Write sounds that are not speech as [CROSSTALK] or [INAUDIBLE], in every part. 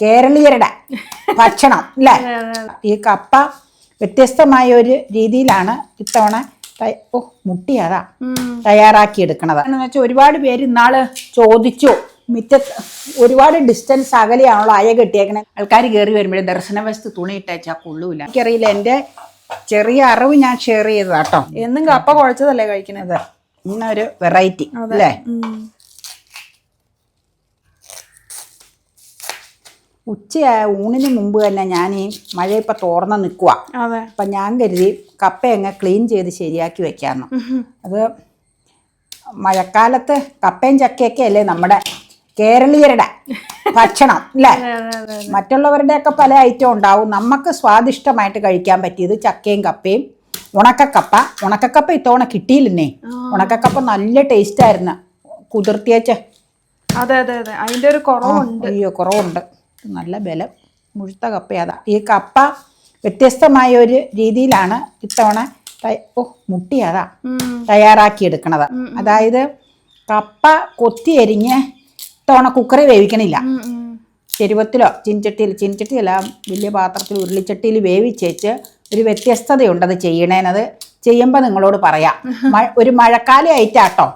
കേരളീയരുടെ [LAUGHS] ഭക്ഷണം അല്ലേ? ഈ കപ്പ വ്യത്യസ്തമായ ഒരു രീതിയിലാണ് ഇത്തവണ ഓ മുട്ടിയതാ തയ്യാറാക്കി എടുക്കണത് എന്ന് വെച്ചാൽ ഒരുപാട് പേര് ഇന്നാൾ ചോദിച്ചു മിറ്റ ഒരുപാട് ഡിസ്റ്റൻസ് അകലെയാണല്ലോ അയ കെട്ടിയേക്കണേ. ആൾക്കാർ കയറി വരുമ്പോഴേ ദർശന വസ്തു തുണി ഇട്ടേച്ചാൽ കൊള്ളൂല. എനിക്കറിയില്ല എന്റെ ചെറിയ അറിവ് ഞാൻ ഷെയർ ചെയ്തതാട്ടോ എന്നും കപ്പ കുഴച്ചതല്ലേ കഴിക്കണത് ഇന്നൊരു വെറൈറ്റി അല്ലേ? ഉച്ച ഊണിന് മുമ്പ് തന്നെ ഞാൻ ഈ മഴ ഇപ്പം തോർന്ന് നിൽക്കുക അപ്പം ഞാൻ കരുതി കപ്പ അങ്ങ് ക്ലീൻ ചെയ്ത് ശരിയാക്കി വെക്കാമെന്ന് അത് മഴക്കാലത്ത് കപ്പയും ചക്കയൊക്കെ അല്ലേ നമ്മുടെ കേരളീയരുടെ ഭക്ഷണം അല്ലേ? മറ്റുള്ളവരുടെയൊക്കെ പല ഐറ്റം ഉണ്ടാവും. നമുക്ക് സ്വാദിഷ്ടമായിട്ട് കഴിക്കാൻ പറ്റിയത് ചക്കയും കപ്പയും. ഉണക്കക്കപ്പ. ഉണക്കക്കപ്പ ഇത്തവണ കിട്ടിയില്ലെന്നേ. ഉണക്കക്കപ്പ നല്ല ടേസ്റ്റ് ആയിരുന്നു കുതിർത്തിയച്ച. അതെ അതെ അതെ. അതിന്റെ ഒരു കുറവുണ്ട്. അയ്യോ കുറവുണ്ട്. നല്ല ബലം. മുഴുത്ത കപ്പയാതാ ഈ കപ്പ വ്യത്യസ്തമായ ഒരു രീതിയിലാണ് ഇത്തവണ ഓ മുട്ടിയതാ തയ്യാറാക്കി എടുക്കണത് അതായത് കപ്പ കൊത്തി എരിഞ്ഞ് ഇത്തവണ കുക്കറിൽ വേവിക്കണില്ല. ചെരുവത്തിലോ ചിൻചട്ടിയിൽ ചിൻചട്ടിയല്ല വലിയ പാത്രത്തിൽ ഉരുളിച്ചട്ടിയിൽ വേവിച്ചേച്ച് ഒരു വ്യത്യസ്തതയുണ്ട് അത് ചെയ്യണേനത്. ചെയ്യുമ്പോൾ നിങ്ങളോട് പറയാം. [LAUGHS] ഒരു മഴക്കാലം ഐറ്റാട്ടോ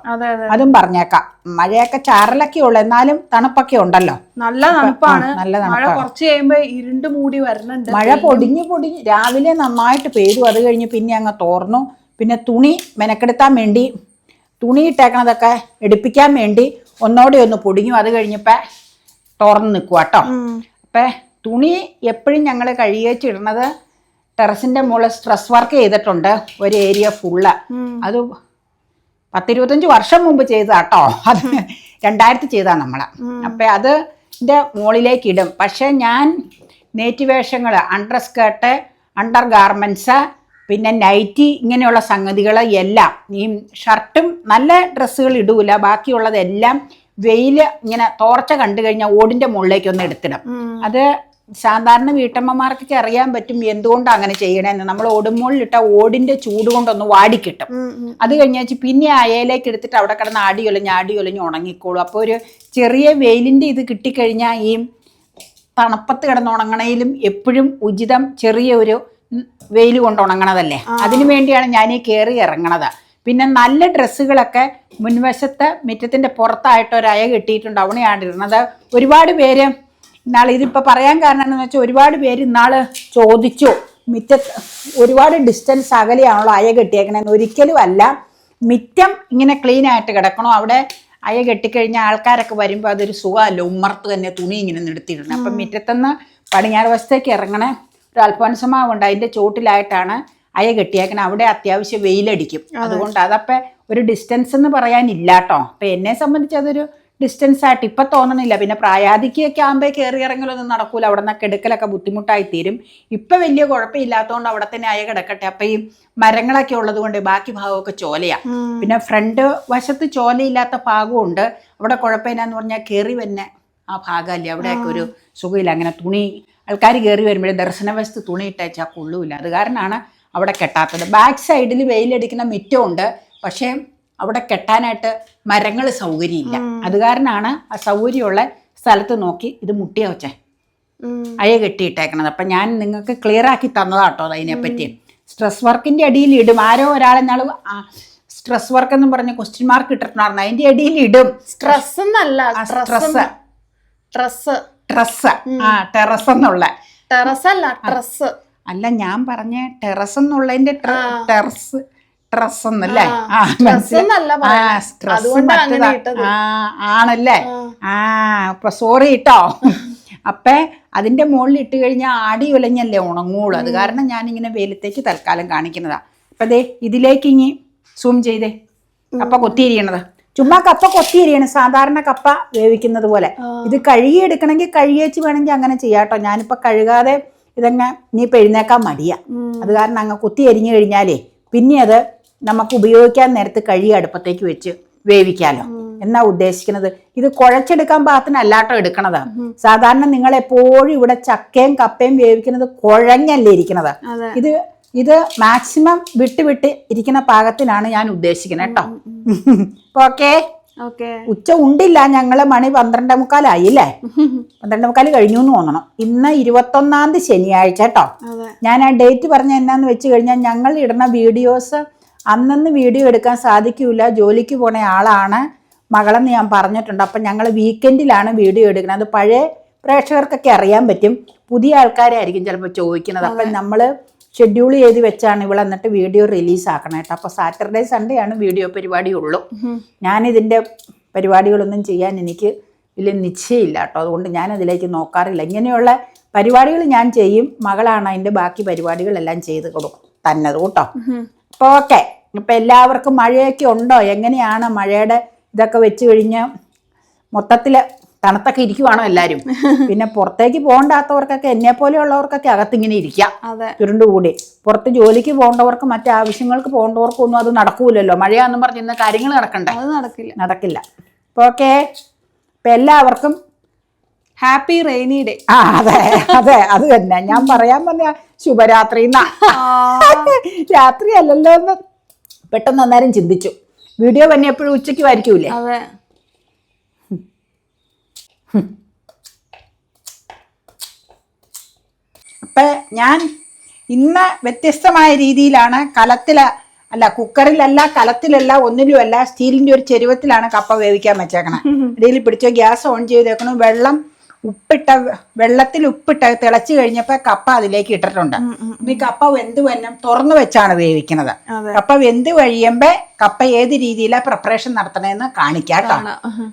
അതെ പറഞ്ഞേക്കാം. മഴയൊക്കെ ചാറലൊക്കെ ഉള്ളു. എന്നാലും തണുപ്പൊക്കെ ഉണ്ടല്ലോ. നല്ല തണുപ്പാണ്. നല്ല മഴ കുറച്ച് കഴിയുമ്പോ ഇരുണ്ട് മൂടി വരണുണ്ട്. മഴ പൊടിഞ്ഞു പൊടിഞ്ഞ് രാവിലെ നന്നായിട്ട് പെയ്തു. അത് കഴിഞ്ഞ് പിന്നെ അങ്ങ് തോർന്നു. പിന്നെ തുണി മെനക്കെടുത്താൻ വേണ്ടി തുണി ഇട്ടേക്കണതൊക്കെ എടുപ്പിക്കാൻ വേണ്ടി ഒന്നോടെ ഒന്ന് പൊടിഞ്ഞു. അത് കഴിഞ്ഞപ്പോൾ തോർന്ന് നിൽക്കുക കേട്ടോ. അപ്പം തുണി എപ്പോഴും ഞങ്ങൾ കഴുകിച്ചിടുന്നത് ടെറസിന്റെ മുകളിൽ സ്ട്രെസ് വർക്ക് ചെയ്തിട്ടുണ്ട്. ഒരു ഏരിയ ഫുള്ള്. അത് പത്തിരുപത്തഞ്ച് വർഷം മുമ്പ് ചെയ്തതാട്ടോ. അത് രണ്ടായിരത്തി ചെയ്താ നമ്മളെ. അപ്പം അത് ന്റെ മുകളിലേക്ക് ഇടും. പക്ഷെ ഞാൻ നേറ്റ് വേഷങ്ങൾ അണ്ടർ സ്കേർട്ട് അണ്ടർ ഗാർമെന്റ്സ് പിന്നെ നൈറ്റി ഇങ്ങനെയുള്ള സംഗതികൾ എല്ലാം ഈ ഷർട്ടും നല്ല ഡ്രസ്സുകൾ ഇടൂല. ബാക്കിയുള്ളതെല്ലാം വെയിൽ ഇങ്ങനെ തോർച്ച കണ്ടു കഴിഞ്ഞാൽ ഓടിന്റെ മുകളിലേക്ക് ഒന്ന് എടുത്തിടും. അത് സാധാരണ വീട്ടമ്മമാർക്കൊക്കെ അറിയാൻ പറ്റും എന്തുകൊണ്ടാണ് അങ്ങനെ ചെയ്യണമെന്ന് നമ്മൾ ഓടുമ്പോളിലിട്ട ഓടിന്റെ ചൂട് കൊണ്ടൊന്ന് വാടിക്കിട്ടും. അത് കഴിഞ്ഞാൽ പിന്നെ അയയിലേക്ക് എടുത്തിട്ട് അവിടെ കിടന്ന് ആടി ഒലഞ്ഞ് ആടി ഒലഞ്ഞ് ഉണങ്ങിക്കോളും. അപ്പോൾ ഒരു ചെറിയ വെയിലിന്റെ ഇത് കിട്ടിക്കഴിഞ്ഞാൽ ഈ തണുപ്പത്ത് കിടന്ന് ഉണങ്ങണയിലും എപ്പോഴും ഉചിതം ചെറിയ ഒരു വെയിൽ കൊണ്ട് ഉണങ്ങണതല്ലേ? അതിനു വേണ്ടിയാണ് ഞാൻ ഈ കയറി ഇറങ്ങണത്. പിന്നെ നല്ല ഡ്രസ്സുകളൊക്കെ മുൻവശത്ത് മുറ്റത്തിന്റെ പുറത്തായിട്ട് ഒരു അയ കെട്ടിയിട്ടുണ്ട്. അവിടെയാണ് ഇടുന്നത്. ഒരുപാട് പേര് ഇന്നാൾ ഇതിപ്പോൾ പറയാൻ കാരണം എന്ന് വെച്ചാൽ ഒരുപാട് പേര് ഇന്നാൾ ചോദിച്ചു. മിറ്റത്ത് ഒരുപാട് ഡിസ്റ്റൻസ് അകലെയാണല്ലോ അയ കെട്ടിയേക്കണേന്ന്. ഒരിക്കലും അല്ല. മിറ്റം ഇങ്ങനെ ക്ലീൻ ആയിട്ട് കിടക്കണോ? അവിടെ അയ കെട്ടിക്കഴിഞ്ഞാൽ ആൾക്കാരൊക്കെ വരുമ്പോൾ അതൊരു സുഖമല്ലോ? ഉമ്മർത്ത് തന്നെ തുണി ഇങ്ങനെ നിർത്തിയിടണം അപ്പം മിറ്റത്തുനിന്ന് പടിഞ്ഞാറ് വശത്തേക്ക് ഇറങ്ങണ. ഒരു അൽഫോൻസമാവുണ്ട്. അതിന്റെ ചോട്ടിലായിട്ടാണ് അയ കെട്ടിയേക്കണേ. അവിടെ അത്യാവശ്യം വെയിലടിക്കും. അതുകൊണ്ട് അതപ്പം ഒരു ഡിസ്റ്റൻസ് എന്ന് പറയാനില്ല കേട്ടോ അപ്പം എന്നെ സംബന്ധിച്ച് അതൊരു ഡിസ്റ്റൻസ് ആയിട്ട് ഇപ്പം തോന്നണില്ല. പിന്നെ പ്രായാധിക്യൊക്കെ ആകുമ്പോൾ കയറി ഇറങ്ങലൊന്നും നടക്കൂല. അവിടെ നിന്നൊക്കെ എടുക്കലൊക്കെ ബുദ്ധിമുട്ടായി തീരും. ഇപ്പം വലിയ കുഴപ്പമില്ലാത്തതുകൊണ്ട് അവിടെ തന്നെ അയ കിടക്കട്ടെ. അപ്പം ഈ മരങ്ങളൊക്കെ ഉള്ളത് കൊണ്ട് ബാക്കി ഭാഗമൊക്കെ ചോലയാണ് പിന്നെ ഫ്രണ്ട് വശത്ത് ചോലയില്ലാത്ത ഭാഗമുണ്ട് അവിടെ കുഴപ്പമില്ലാന്ന് പറഞ്ഞാൽ കയറി തന്നെ ആ ഭാഗമല്ലേ. അവിടെയൊക്കെ ഒരു സുഖമില്ല. അങ്ങനെ തുണി ആൾക്കാർ കയറി വരുമ്പോഴേ ദർശന വശത്ത് തുണി ഇട്ടേച്ചാൽ കൊള്ളൂല അത് കാരണമാണ് അവിടെ കെട്ടാത്തത്. ബാക്ക് സൈഡിൽ വെയിലടിക്കുന്ന മിറ്റമുണ്ട്. പക്ഷേ അവിടെ കെട്ടാനായിട്ട് മരങ്ങൾ സൗകര്യമില്ല. അത് കാരണമാണ് ആ സൗകര്യമുള്ള സ്ഥലത്ത് നോക്കി ഇത് മുട്ടിയ വെച്ചേ അയ കെട്ടിയിട്ടേക്കണത്. അപ്പം ഞാൻ നിങ്ങൾക്ക് ക്ലിയർ ആക്കി തന്നതാട്ടോ അതിനെപ്പറ്റി. സ്ട്രെസ് വർക്കിന്റെ അടിയിൽ ഇടും. ആരോ ഒരാളെന്നാൾ സ്ട്രെസ് വർക്ക് എന്ന് പറഞ്ഞ ക്വസ്റ്റ്യൻ മാർക്ക് ഇട്ടിട്ടുണ്ടായിരുന്നു. അതിന്റെ അടിയിൽ ഇടും. സ്ട്രെസ് എന്നല്ല സ്ട്രെസ് ട്രസ് ട്രസ് ആ ടെറസ് എന്നുള്ള. ടെറസ് അല്ല ട്രസ് അല്ല ഞാൻ പറഞ്ഞ ടെറസ് എന്നുള്ളതിന്റെ ടെറസ് ട്രസ് എന്നല്ലേ? ആ. ആ ആണല്ലേ? ആ. അപ്പൊ സോറി കേട്ടോ അപ്പേ അതിന്റെ മുകളിൽ ഇട്ട് കഴിഞ്ഞാൽ ആടി ഉലഞ്ഞല്ലേ ഉണങ്ങുള്ളൂ. അത് കാരണം ഞാൻ ഇങ്ങനെ വെയിലത്തേക്ക് തൽക്കാലം കാണിക്കുന്നതാ. അപ്പൊ ദേ ഇതിലേക്ക് ഇനി സൂം ചെയ്തേ. കപ്പ കൊത്തിയിരിക്കണത് ചുമ്മാ കപ്പ കൊത്തിയിരിക്കണം സാധാരണ കപ്പ വേവിക്കുന്നത് പോലെ. ഇത് കഴുകിയെടുക്കണമെങ്കിൽ കഴുകിയേച്ച് വേണമെങ്കിൽ അങ്ങനെ ചെയ്യാട്ടോ ഞാനിപ്പോ കഴുകാതെ ഇതങ്ങ് ഇനിയിപ്പോൾ എഴുന്നേക്കാൻ മടിയാ. അത് കാരണം അങ്ങ് കുത്തി എരിഞ്ഞു കഴിഞ്ഞാലേ പിന്നെ അത് നമുക്ക് ഉപയോഗിക്കാൻ നേരത്ത് കഴുകി അടുപ്പത്തേക്ക് വെച്ച് വേവിക്കാലോ. എന്നാ ഉദ്ദേശിക്കുന്നത്? ഇത് കുഴച്ചെടുക്കാൻ പാകത്തിനല്ലാട്ടോ എടുക്കണതാ. സാധാരണ നിങ്ങൾ എപ്പോഴും ഇവിടെ ചക്കയും കപ്പയും വേവിക്കുന്നത് കുഴഞ്ഞല്ലേ ഇരിക്കുന്നത് ഇത് ഇത് മാക്സിമം വിട്ട് വിട്ട് ഇരിക്കുന്ന പാകത്തിനാണ് ഞാൻ ഉദ്ദേശിക്കുന്നത് കേട്ടോ [LAUGHS] ഓക്കേ? ഉച്ച ഉണ്ടില്ല ഞങ്ങൾ മണി പന്ത്രണ്ടേ മുക്കാലായില്ലേ പന്ത്രണ്ടേ മുക്കാൽ കഴിഞ്ഞു എന്ന് തോന്നണം. ഇന്ന് ഇരുപത്തൊന്നാം തീയതി ശനിയാഴ്ച കേട്ടോ ഞാൻ ആ ഡേറ്റ് പറഞ്ഞ എന്നാന്ന് വെച്ച് കഴിഞ്ഞാൽ ഞങ്ങൾ ഇടുന്ന വീഡിയോസ് അന്നന്ന് വീഡിയോ എടുക്കാൻ സാധിക്കില്ല ജോലിക്ക് പോണ ആളാണ് മകളെന്ന് ഞാൻ പറഞ്ഞിട്ടുണ്ട്. അപ്പം ഞങ്ങൾ വീക്കെൻഡിലാണ് വീഡിയോ എടുക്കുന്നത്. അത് പഴയ പ്രേക്ഷകർക്കൊക്കെ അറിയാൻ പറ്റും. പുതിയ ആൾക്കാരായിരിക്കും ചിലപ്പോൾ ചോദിക്കുന്നത്. അപ്പം നമ്മൾ ഷെഡ്യൂൾ ചെയ്ത് വെച്ചാണ് ഇവിടെ എന്നിട്ട് വീഡിയോ റിലീസ് ആക്കണം കേട്ടോ. അപ്പോൾ സാറ്റർഡേ സൺഡേ ആണ് വീഡിയോ പരിപാടി ഉള്ളൂ. ഞാനിതിന്റെ പരിപാടികളൊന്നും ചെയ്യാൻ എനിക്ക് വലിയ നിശ്ചയമില്ല കേട്ടോ. അതുകൊണ്ട് ഞാൻ അതിലേക്ക് നോക്കാറില്ല. ഇങ്ങനെയുള്ള പരിപാടികൾ ഞാൻ ചെയ്യും. മകളാണ് അതിന്റെ ബാക്കി പരിപാടികളെല്ലാം ചെയ്ത് കൊടുക്കും തന്നത് കേട്ടോ. അപ്പോൾ ഓക്കെ ഇപ്പം എല്ലാവർക്കും മഴയൊക്കെ ഉണ്ടോ? എങ്ങനെയാണ് മഴയുടെ ഇതൊക്കെ വെച്ച് കഴിഞ്ഞ് മൊത്തത്തിൽ തണുത്തൊക്കെ ഇരിക്കുവാണോ എല്ലാവരും പിന്നെ പുറത്തേക്ക് പോകണ്ടാത്തവർക്കൊക്കെ എന്നെ പോലെയുള്ളവർക്കൊക്കെ അകത്തിങ്ങനെ ഇരിക്കാം. ചുരുണ്ടുകൂടി പുറത്ത് ജോലിക്ക് പോകേണ്ടവർക്ക് മറ്റു ആവശ്യങ്ങൾക്ക് പോകേണ്ടവർക്കൊന്നും അത് നടക്കൂലല്ലോ. മഴയാന്നും പറഞ്ഞ് ഇന്ന് കാര്യങ്ങൾ നടക്കണ്ടേ? അത് നടക്കില്ല. നടക്കില്ല. അപ്പോൾ ഓക്കെ. ഇപ്പം എല്ലാവർക്കും ഹാപ്പി റെയിനി ഡേ ആ അതെ അതെ അത് തന്നെ. ഞാൻ പറയാൻ പറഞ്ഞ ശുഭരാത്രി രാത്രി അല്ലല്ലോ എന്ന് പെട്ടെന്ന് അന്നേരം ചിന്തിച്ചു. വീഡിയോ തന്നെ എപ്പോഴും ഉച്ചയ്ക്ക് വായിക്കൂലേ? അതെ. അപ്പം ഞാൻ ഇന്ന് വ്യത്യസ്തമായ രീതിയിലാണ് കലത്തില അല്ല കുക്കറിലല്ല കലത്തിലല്ല ഒന്നിലുമല്ല സ്റ്റീലിന്റെ ഒരു ചെരുവത്തിലാണ് കപ്പ വേവിക്കാൻ വെച്ചേക്കണം. ഇടയിൽ പിടിച്ചോ ഗ്യാസ് ഓൺ ചെയ്തേക്കണം വെള്ളം ഉപ്പിട്ട വെള്ളത്തിൽ ഉപ്പിട്ട തിളച്ചു കഴിഞ്ഞപ്പോൾ കപ്പ അതിലേക്ക് ഇട്ടിട്ടുണ്ട്. ഈ കപ്പ വെന്ത് വന്നം തുറന്നു വെച്ചാണ് വേവിക്കുന്നത്. കപ്പ വെന്ത് കഴിയുമ്പോ കപ്പ ഏത് രീതിയിലാണ് പ്രിപ്പറേഷൻ നടത്തണമെന്ന് കാണിക്കാം കേട്ടോ.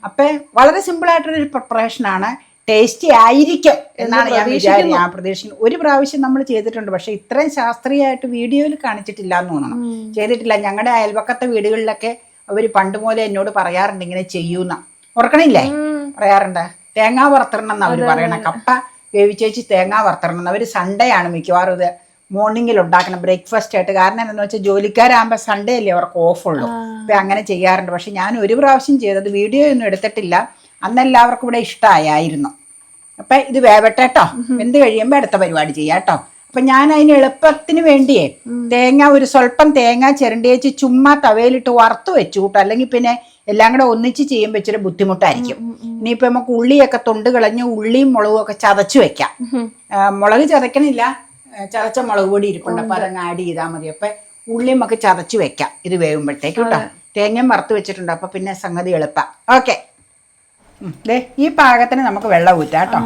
അപ്പൊ വളരെ സിമ്പിൾ ആയിട്ടൊരു പ്രിപ്പറേഷൻ ആണ് ടേസ്റ്റി ആയിരിക്കും എന്നാണ് ഞാൻ വിചാരിക്കുന്നത് ഞാൻ പ്രതീക്ഷിക്കുന്നത് ഒരു പ്രാവശ്യം നമ്മൾ ചെയ്തിട്ടുണ്ട്. പക്ഷെ ഇത്രയും ശാസ്ത്രീയമായിട്ട് വീഡിയോയിൽ കാണിച്ചിട്ടില്ല എന്ന് തോന്നണം ചെയ്തിട്ടില്ല. ഞങ്ങളുടെ അയൽവക്കത്തെ വീടുകളിലൊക്കെ അവർ പണ്ട് പോലെ എന്നോട് പറയാറുണ്ട് ഇങ്ങനെ ചെയ്യൂന്ന. ഓർക്കണില്ലേ? പറയാറുണ്ട്. തേങ്ങ വറുത്തിടണം എന്നവർ അവർ പറയണ. കപ്പ വേവിച്ചേച്ച് തേങ്ങ വറുത്തിടണം അവർ സൺഡേ ആണ് മിക്കവാറും ഇത് മോർണിംഗിൽ ഉണ്ടാക്കണം ബ്രേക്ക്ഫാസ്റ്റ് ആയിട്ട്. കാരണം എന്താണെന്ന് വെച്ചാൽ ജോലിക്കാരാകുമ്പോൾ സൺഡേ അല്ലേ അവർക്ക് ഓഫ് ഉള്ളൂ. അപ്പൊ അങ്ങനെ ചെയ്യാറുണ്ട്. പക്ഷെ ഞാൻ ഒരു പ്രാവശ്യം ചെയ്തത് വീഡിയോ ഒന്നും എടുത്തിട്ടില്ല. അന്ന് എല്ലാവർക്കും ഇവിടെ ഇഷ്ടമായിരുന്നു അപ്പൊ ഇത് വേവട്ടെ കേട്ടോ എന്ത് കഴിയുമ്പോ അടുത്ത പരിപാടി ചെയ്യാം കേട്ടോ അപ്പൊ ഞാൻ അതിന് എളുപ്പത്തിന് വേണ്ടിയേ തേങ്ങ ഒരു സ്വല്പം തേങ്ങ ചിരണ്ടിയേച്ച് ചുമ്മാ തവയിലിട്ട് വറുത്ത് വെച്ചു കൂട്ടോ അല്ലെങ്കിൽ പിന്നെ എല്ലാം കൂടെ ഒന്നിച്ച് ചെയ്യുമ്പോൾ ഇച്ചിരി ബുദ്ധിമുട്ടായിരിക്കും. ഇനിയിപ്പോൾ നമുക്ക് ഉള്ളിയൊക്കെ തൊണ്ട് കളഞ്ഞ് ഉള്ളിയും മുളകും ഒക്കെ ചതച്ച് വെക്കാം. മുളക് ചതയ്ക്കണില്ല ചതച്ച മുളക് പൊടി ഇരിപ്പുണ്ട്. അപ്പം അതങ്ങ് ആഡ് ചെയ്താൽ മതി. അപ്പം ഉള്ളിയും ഒക്കെ ചതച്ച് വെക്കാം. ഇത് വേവുമ്പോഴത്തേക്ക് കേട്ടോ തേങ്ങയും വറുത്ത് വെച്ചിട്ടുണ്ട്. അപ്പം പിന്നെ സംഗതി എളുപ്പം. ഓക്കെ. ദേ ഈ പാകത്തിന് നമുക്ക് വെള്ളം ഊറ്റാം കേട്ടോ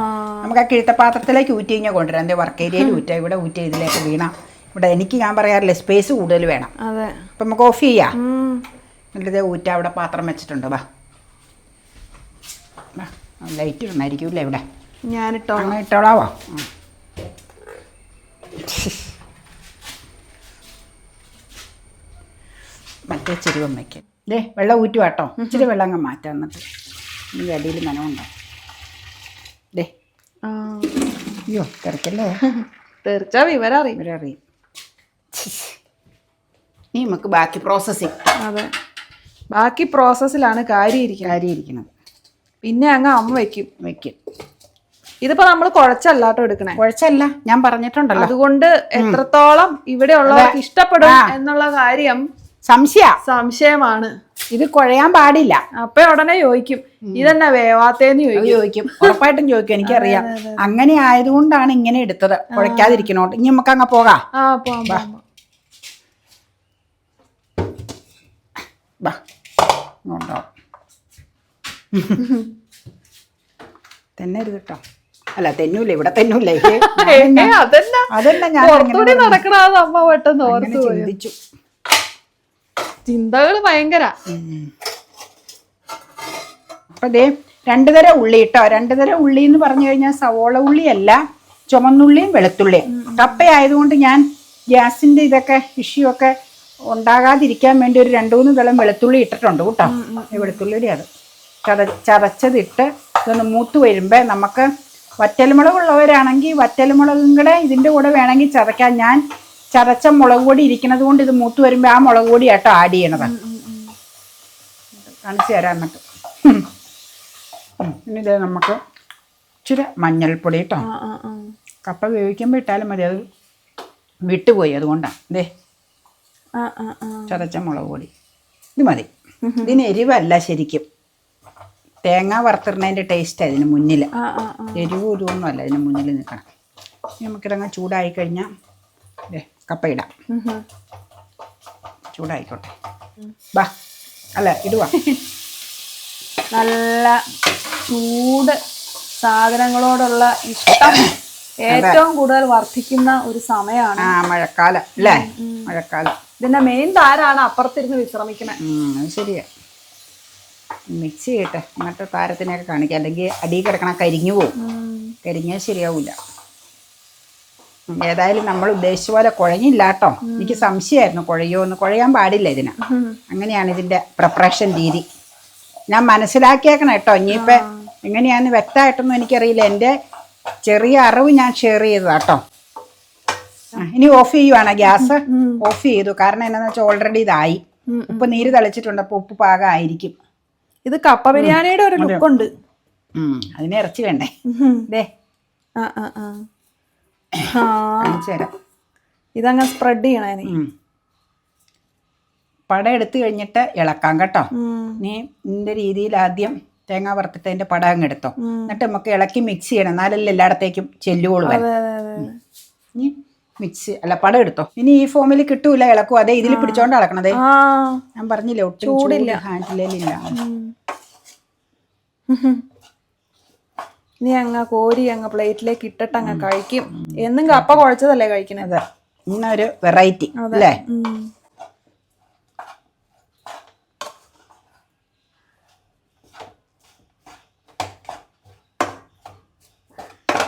നമുക്ക് ആ കിഴുത്തപാത്രത്തിലേക്ക് ഊറ്റി കഴിഞ്ഞാൽ കൊണ്ടുവരാം. എന്തേ വർക്ക് ഏരിയയിൽ ഊറ്റാം. ഇവിടെ ഊറ്റി ഇതിലേക്ക് വീണ. ഇവിടെ എനിക്ക് ഞാൻ പറയാറില്ല സ്പേസ് കൂടുതൽ വേണം. അപ്പം നമുക്ക് ഓഫ് ചെയ്യാം. ഇതേ ഊറ്റ അവിടെ പാത്രം വെച്ചിട്ടുണ്ട് വാ. വാ ലൈറ്റ് ഇടണമായിരിക്കുമല്ലേ ഇവിടെ? ഞാൻ ഇട്ടോളാം ഇട്ടോളാവോ. മറ്റേ ചെരുവമ്മയ്ക്ക് ദേ വെള്ളം ഊറ്റു കേട്ടോ ഇച്ചിരി വെള്ളം അങ്ങ് മാറ്റാം എന്നിട്ട്. ഈ അടിയിൽ നനവുണ്ടോ ദേ. അയ്യോ തിരക്കല്ലേ തീർച്ച വിവരം അറിയും. ഇവരറിയും നീ നമുക്ക് ബാക്കി പ്രോസസ്സിങ് അതെ. ബാക്കി പ്രോസസ്സിലാണ് കാര്യം കാര്യം പിന്നെ അങ്ങ് അമ്മ വെക്കും. വെക്കും. ഇതിപ്പോ നമ്മൾ കുഴച്ചല്ലാട്ടോ എടുക്കണേ? കുഴച്ചല്ല ഞാൻ പറഞ്ഞിട്ടുണ്ടല്ലോ. അതുകൊണ്ട് എത്രത്തോളം ഇവിടെ ഉള്ളവർക്ക് ഇഷ്ടപ്പെടും എന്നുള്ള കാര്യം സംശയ. സംശയമാണ്. ഇത് കുഴയാൻ പാടില്ല. അപ്പൊ ഉടനെ ചോദിക്കും. ഇതെന്നാ വേവാത്തേന്ന് ചോദിക്കും. ചോദിക്കും. ഉറപ്പായിട്ടും ചോദിക്കും. എനിക്കറിയാം. അങ്ങനെ ആയതുകൊണ്ടാണ് ഇങ്ങനെ എടുത്തത്. കുഴക്കാതിരിക്കണോട്ട്. ഇനി നമുക്ക് അങ്ങ് പോകാം. ആ പോവാം പോവാം. [LAUGHS] തെന്നരുത് കേട്ടോ അല്ല തെന്നൂല ഇവിടെ തെന്നൂല [LAUGHS] അതെന്നാ ഞാൻ പെട്ടെന്ന് ഓർത്തു ചിന്തിച്ചു. ചിന്തകൾ ഭയങ്കര. അപ്പൊ ദേ രണ്ടു തരം ഉള്ളി കേട്ടോ രണ്ടു തരം ഉള്ളി എന്ന് പറഞ്ഞു കഴിഞ്ഞാൽ സവോള ഉള്ളിയല്ല ചുമന്നുള്ളിയും വെളുത്തുള്ളിയും. കപ്പയായതുകൊണ്ട് ഞാൻ ഗ്യാസിന്റെ ഇതൊക്കെ ഇഷ്യൂ ഒക്കെ ഉണ്ടാകാതിരിക്കാൻ വേണ്ടി ഒരു രണ്ടു മൂന്ന് തളം വെളുത്തുള്ളി ഇട്ടിട്ടുണ്ട് കേട്ടോ. ഈ വെളുത്തുള്ളിയുടെ അത്. ചത ചതച്ചതിട്ട് ഇതൊന്ന് മൂത്ത് വരുമ്പോൾ നമുക്ക് വറ്റൽമുളക് ഉള്ളവരാണെങ്കിൽ വറ്റൽമുളകും കൂടെ ഇതിന്റെ കൂടെ വേണമെങ്കിൽ ചതയ്ക്കാം. ഞാൻ ചതച്ച മുളക് പൊടി ഇരിക്കുന്നത് കൊണ്ട് ഇത് മൂത്ത് വരുമ്പോൾ ആ മുളക് പൊടി ആട്ടോ ആഡ് ചെയ്യണത്. കാണിച്ചു തരാം എന്നിട്ട്. ഇനി ഇത് നമുക്ക് ഇച്ചിരി മഞ്ഞൾപ്പൊടി കേട്ടോ. കപ്പ വേവിക്കുമ്പോൾ ഇട്ടാലും മതി. അത് വിട്ടുപോയി അതുകൊണ്ടാണ് ആ ചതച്ച മുളക് പൊടി. ഇത് മതി. ഇതിന് എരിവല്ല ശരിക്കും. തേങ്ങ വറുത്തിടുന്നതിന്റെ ടേസ്റ്റ് അതിന് മുന്നിൽ എരിവ് ഉരുവൊന്നും അല്ല അതിന് മുന്നിൽ നിൽക്കണം. നമുക്കിതങ്ങ് ചൂടായി കഴിഞ്ഞാൽ ദേ കപ്പ ഇടാം. ഉം. ഉം. ചൂടായിക്കോട്ടെ. ബാ അല്ല ഇടുവാ. [LAUGHS] നല്ല ചൂട് സാധനങ്ങളോടുള്ള ഇഷ്ടം ഏറ്റവും കൂടുതൽ വർദ്ധിക്കുന്ന ഒരു സമയമാണ്. ആ മഴക്കാലം അല്ലേ? മഴക്കാലം. ഇതിന്റെ മെയിൻ താരാണ് അപ്പുറത്തിരുന്ന് വിശ്രമിക്കുന്നത് അത് ശരിയാ. മിക്സ് ചെയ്യട്ടെ എന്നിട്ട് താരത്തിനെയൊക്കെ കാണിക്കുക അല്ലെങ്കിൽ അടി കിടക്കണ കരിഞ്ഞു പോവും. കരിഞ്ഞാൽ ശരിയാവില്ല ഏതായാലും നമ്മൾ ഉദ്ദേശിച്ച പോലെ കുഴഞ്ഞില്ല കേട്ടോ. എനിക്ക് സംശയമായിരുന്നു കുഴയോ എന്ന്. കുഴയാൻ പാടില്ല ഇതിന്. അങ്ങനെയാണ് ഇതിന്റെ പ്രിപ്പറേഷൻ രീതി. ഞാൻ മനസ്സിലാക്കിയേക്കണം കേട്ടോ. ഇനിയിപ്പോൾ എങ്ങനെയാന്ന് വ്യക്തമായിട്ടൊന്നും എനിക്കറിയില്ല. എന്റെ ചെറിയ അറിവ് ഞാൻ ഷെയർ ചെയ്തതാ കേട്ടോ. ആ, ഇനി ഓഫ് ചെയ്യുവാണ് ഗ്യാസ്. ഓഫ് ചെയ്തു. കാരണം എന്നാന്ന് വെച്ചാൽ ഓൾറെഡി ഇതായി. ഉപ്പ് നീര് തളിച്ചിട്ടുണ്ട്. അപ്പൊ ഉപ്പ് പാകമായിരിക്കും ഇത് കപ്പ ബിരിയാണിയുടെ ഒരു ലുക്ക് ഉണ്ട്. അതിനെ ഇറച്ചി വേണ്ടേ? ദേ. ഇതങ്ങ് സ്പ്രെഡ് ചെയ്യണേ പട. എടുത്തു കഴിഞ്ഞിട്ട് ഇളക്കാം കേട്ടോ. നീ നിന്റെ രീതിയിൽ ആദ്യം തേങ്ങ വറുത്തിട്ട് അതിന്റെ പട അങ്ങ് എടുത്തോ. എന്നിട്ട് നമുക്ക് ഇളക്കി മിക്സ് ചെയ്യണം. എന്നാലല്ലേ എല്ലായിടത്തേക്കും ചെല്ലുകൊള്ളു വരും മിക്സ് അല്ല പടം എടുത്തോ? ഇനി ഈ ഫോമിൽ കിട്ടൂല ഇളക്കും. അതെ ഇതിൽ പിടിച്ചോണ്ട് ഇളക്കണതേ ഞാൻ പറഞ്ഞില്ലേ ഒട്ടും ചൂടില്ല. ഹാൻഡിലില്ല ഉം. നീ അങ്ങ് കോരി അങ്ങ് പ്ലേറ്റിലേക്ക് ഇട്ടിട്ട് അങ്ങ് കഴിക്കും. എന്നും കപ്പ കുഴച്ചതല്ലേ കഴിക്കണത് ഇങ്ങനെ ഒരു വെറൈറ്റി അല്ലേ.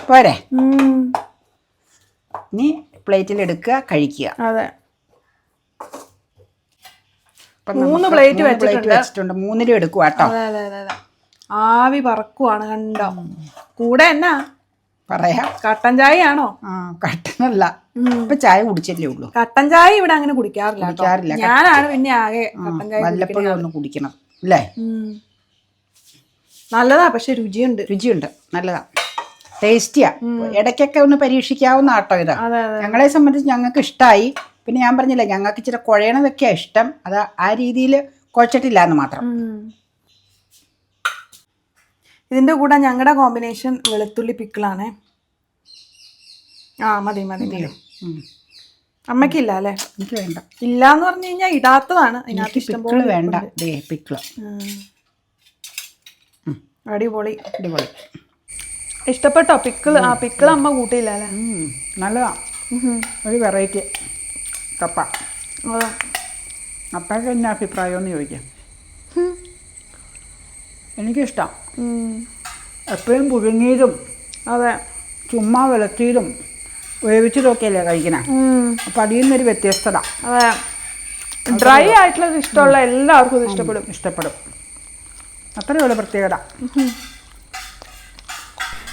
പോരെ. ഇനി പ്ലേറ്റിൽ എടുക്കുക കഴിക്കുക. അതെ. മൂന്ന് പ്ലേറ്റ് വെച്ചിട്ടുണ്ട്. മൂന്നിലും എടുക്കുക കേട്ടോ. ആവി പറക്കുവാണ് കണ്ടോ? കൂടെ എന്നാ? പറയാം. കട്ടൻ ചായ ആണോ കട്ടനല്ല. ഇപ്പൊ ചായ കുടിച്ചല്ലേ ഉള്ളൂ. കട്ടൻ ചായ ഇവിടെ അങ്ങനെ കുടിക്കാറില്ല കുടിക്കാറില്ല. ഞാനാണ് പിന്നെ ആകെ കട്ടൻ ചായ വല്ലപ്പോഴും ഒന്ന് കുടിക്കണം. അല്ലേ നല്ലതാ പക്ഷെ രുചിയുണ്ട്. രുചിയുണ്ട്. നല്ലതാ. ടേസ്റ്റിയാ. ഇടയ്ക്കൊക്കെ ഒന്ന് പരീക്ഷിക്കാവുന്ന ആട്ടോ ഇതാ. ഞങ്ങളെ സംബന്ധിച്ച് ഞങ്ങൾക്ക് ഇഷ്ടമായി പിന്നെ ഞാൻ പറഞ്ഞില്ല ഞങ്ങൾക്ക് ഇച്ചിരി കുഴയണതൊക്കെയാ ഇഷ്ടം. അത് ആ രീതിയിൽ കുഴച്ചിട്ടില്ല എന്ന് മാത്രം ഇതിന്റെ കൂടെ ഞങ്ങളുടെ കോമ്പിനേഷൻ വെളുത്തുള്ളി പിക്കിളാണേ. ആ മതി മതി മതി. ഉം. അല്ലേ? എനിക്ക് വേണ്ട. ഇല്ല എന്ന് പറഞ്ഞു കഴിഞ്ഞാൽ ഇടാത്തതാണ്. അതിനകത്ത് വേണ്ട. പിക്കിൾ. അടിപൊളി. അടിപൊളി. ഇഷ്ടപ്പെട്ടോ പിക്കിൾ ആ പിക്കിൾ അമ്മ കൂട്ടിയില്ല അല്ലേ നല്ലതാ. ഒരു വെറൈറ്റി കപ്പ. അപ്പൊക്കെ എന്നാ അഭിപ്രായം എന്ന് ചോദിക്കാം എനിക്കിഷ്ടം. എപ്പോഴും പുഴുങ്ങിയതും അതെ. ചുമ്മാ വിളത്തിയതും വേവിച്ചതൊക്കെയല്ലേ കഴിക്കണേ. അപ്പം അതിൽ നിന്നൊരു വ്യത്യസ്തത. അതെ. ഡ്രൈ ആയിട്ടുള്ളത് ഇഷ്ടമുള്ള എല്ലാവർക്കും ഇത് ഇഷ്ടപ്പെടും. ഇഷ്ടപ്പെടും. അത്രയുള്ള പ്രത്യേകത.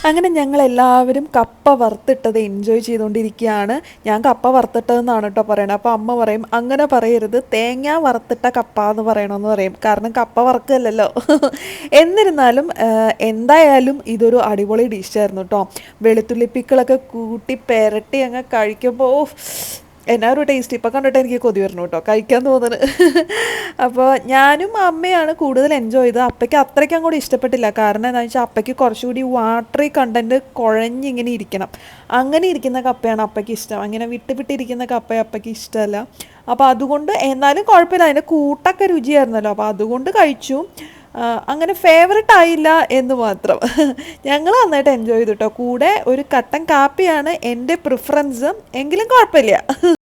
അങ്ങനെ ഞങ്ങൾ എല്ലാവരും കപ്പ വറുത്തിട്ടത് എൻജോയ് ചെയ്തുകൊണ്ടിരിക്കുകയാണ്. ഞാൻ കപ്പ വറുത്തിട്ടതെന്നാണ് കേട്ടോ പറയണത്. അപ്പോൾ അമ്മ പറയും അങ്ങനെ പറയരുത്. തേങ്ങ വറുത്തിട്ട കപ്പ എന്ന് പറയണമെന്ന് പറയും. കാരണം കപ്പ വറുക്കല്ലോ [LAUGHS] എന്നിരുന്നാലും എന്തായാലും ഇതൊരു അടിപൊളി ഡിഷായിരുന്നു കേട്ടോ. വെളുത്തുള്ളി പിക്കിളൊക്കെ കൂട്ടി പെരട്ടി അങ്ങ് കഴിക്കുമ്പോൾ എന്നാ ഒരു ടേസ്റ്റ് ഇപ്പം കണ്ടിട്ട് എനിക്ക് കൊതി വരണം കേട്ടോ. കഴിക്കാൻ തോന്നുന്നത് [LAUGHS] അപ്പോൾ ഞാനും അമ്മയാണ് കൂടുതൽ എൻജോയ് ചെയ്തത്. അപ്പയ്ക്ക് അത്രയ്ക്ക് അങ്ങോട്ട് ഇഷ്ടപ്പെട്ടില്ല. കാരണം എന്താണെന്ന് വെച്ചാൽ അപ്പയ്ക്ക് കുറച്ചുകൂടി വാട്ടറി കണ്ടന്റ് കുഴഞ്ഞിങ്ങനെ ഇരിക്കണം. അങ്ങനെ ഇരിക്കുന്ന കപ്പയാണ് അപ്പയ്ക്ക് ഇഷ്ടം. അങ്ങനെ വിട്ട് വിട്ടിരിക്കുന്ന കപ്പ അപ്പയ്ക്ക് ഇഷ്ടമല്ല. അപ്പോൾ അതുകൊണ്ട് എന്നാലും കുഴപ്പമില്ല. അതിന്റെ കൂട്ടൊക്കെ രുചിയായിരുന്നല്ലോ. അപ്പോൾ അതുകൊണ്ട് കഴിച്ചു. അങ്ങനെ ഫേവററ്റ് ആയില്ല എന്ന് മാത്രം. [LAUGHS] ഞങ്ങൾ നന്നായിട്ട് എൻജോയ് ചെയ്തു കേട്ടോ. കൂടെ ഒരു കട്ടൻ കാപ്പിയാണ് എന്റെ പ്രിഫറൻസ് എങ്കിലും കുഴപ്പമില്ല. [LAUGHS]